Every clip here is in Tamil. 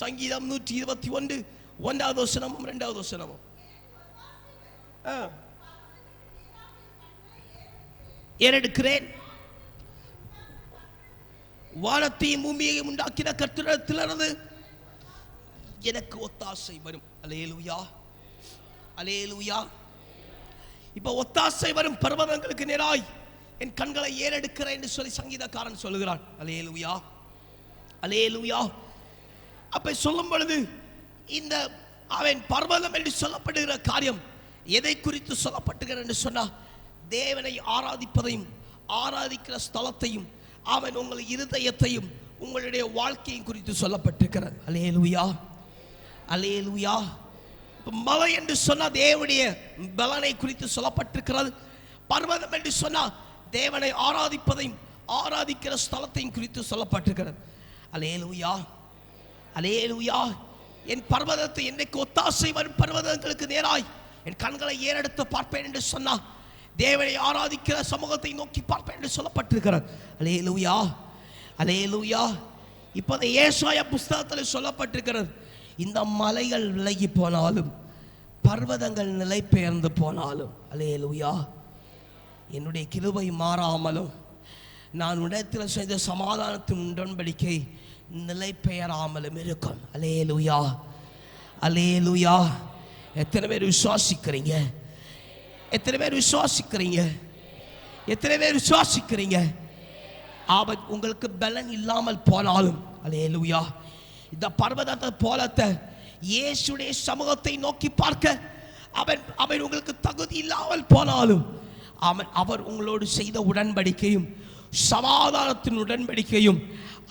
சங்கீதம் நூற்றி இருபத்தி ஒன்று. ஒன்றாவது வசனமும் ரெண்டாவது வசனமும். ஏறெடுக்கிறேன் வானத்தையும் பூமியையும் உண்டாக்கின கட்டிடத்திலிருந்து எனக்கு ஒத்தாசை வரும். அலேலுயா அலேலுயா இப்ப ஒத்தாசை வரும் பர்வதங்களுக்கு நேராய் என் கண்களை ஏறெடுக்கிறேன் என்று சொல்லி சங்கீதக்காரன் சொல்லுகிறான். அலேலுயா அலேலுயா அப்போ சொல்லும் பொழுது இந்த அவன் பர்வதம் என்று சொல்லப்படுகிற காரியம் எதை குறித்து சொல்லப்பட்டுகிறார் என்று சொன்னால் தேவனை ஆராதிப்பதையும் ஆராதிக்கிற ஸ்தலத்தையும் அவன் உங்கள் இருதயத்தையும் உங்களுடைய வாழ்க்கையும் குறித்து சொல்லப்பட்டிருக்கிறது. அலேலுயா அலேலுயா மலை என்று சொன்னால் தேவனுடைய பலனை குறித்து சொல்லப்பட்டிருக்கிறது. பர்வதம் என்று சொன்னா தேவனை ஆராதிப்பதையும் ஆராதிக்கிற ஸ்தலத்தையும் குறித்து சொல்லப்பட்டிருக்கிறது. அலேலுயா அலேலுயா என் பர்வதத்தை என்னைக்கு ஒத்தாசை வரும் பர்வதங்களுக்கு நேராய் என் கண்களை ஏறெடுத்து பார்ப்பேன் என்று சொன்னால் தேவனை ஆராதிக்கிற சமூகத்தை நோக்கி பார்ப்பேன் என்று சொல்லப்பட்டிருக்கிறார் அலேலுயா அலேலுயா இப்போதை ஏசாய புஸ்தகத்தில் சொல்லப்பட்டிருக்கிறது. இந்த மலைகள் விலகி போனாலும் பர்வதங்கள் நிலை பெயர்ந்து போனாலும் அலேலுயா என்னுடைய கிருபை மாறாமலும் நான் உடத்தில் செய்த சமாதானத்தின் உடன்படிக்கை நிலை பெயராமலும் இருக்கும். அலேலுயா அலேலுயா எத்தனை பேர் விசுவாசிக்கிறீங்க? எத்தனை பேர் விசுவாசிக்கிறீங்க? எத்தனை பேர் விசுவாசிக்கிறீங்க? ஆபத் உங்களுக்கு பலன் இல்லாமல் போனாலும். அலேலுயா இந்த பர்வதத்தை போலத்தை இயேசுடைய சமூகத்தை நோக்கி பார்க்க அவன் அவன் உங்களுக்கு தகுதி இல்லாமல் போனாலும் அவன் அவர் உங்களோடு செய்த உடன்படிக்கையும் சமாதானத்தின் உடன்படிக்கையும்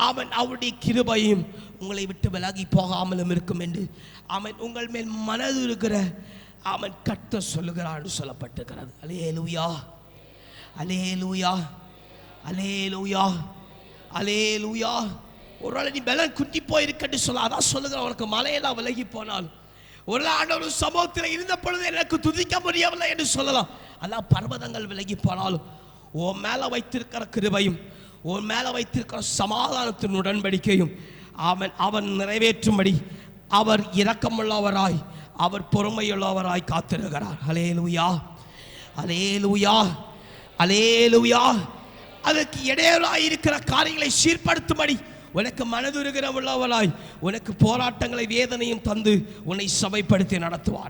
அவன் அவருடைய கிருபையும் உங்களை விட்டு விலகி போகாமலும் இருக்கும் என்று அவன் உங்கள் மேல் மனது இருக்கிற அவன் கட்ட அலே லூயா அலே லூயா அலே லூயா ஒரு நாள் நீ பலன் குட்டி போயிருக்கன்னு சொல்ல அதான் சொல்லுகிறான் உனக்கு மலையெல்லாம் விலகி போனால். ஒரு ஆண்டவர் சமூகத்தில் இருந்த பொழுது எனக்கு துதிக்க முடியவில்லை என்று சொல்லலாம். அதான் பர்வதங்கள் விலகி போனாலும் உன் மேலே வைத்திருக்கிற கிருபையும் உன் மேலே வைத்திருக்கிற சமாதானத்தின் உடன்படிக்கையும் அவன் அவன் நிறைவேற்றும்படி அவர் இரக்கமுள்ளவராய் அவர் பொறுமையுள்ளவராய் காத்திருக்கிறார். அலேலுயா அலேலுயா அலேலுயா அதற்கு இடையூறாய் இருக்கிற காரியங்களை சீர்படுத்தும்படி உனக்கு மனதுருகிற உள்ளவளாய் உனக்கு போராட்டங்களை வேதனையும் தந்து உன்னை சபைப்படுத்தி நடத்துவார்.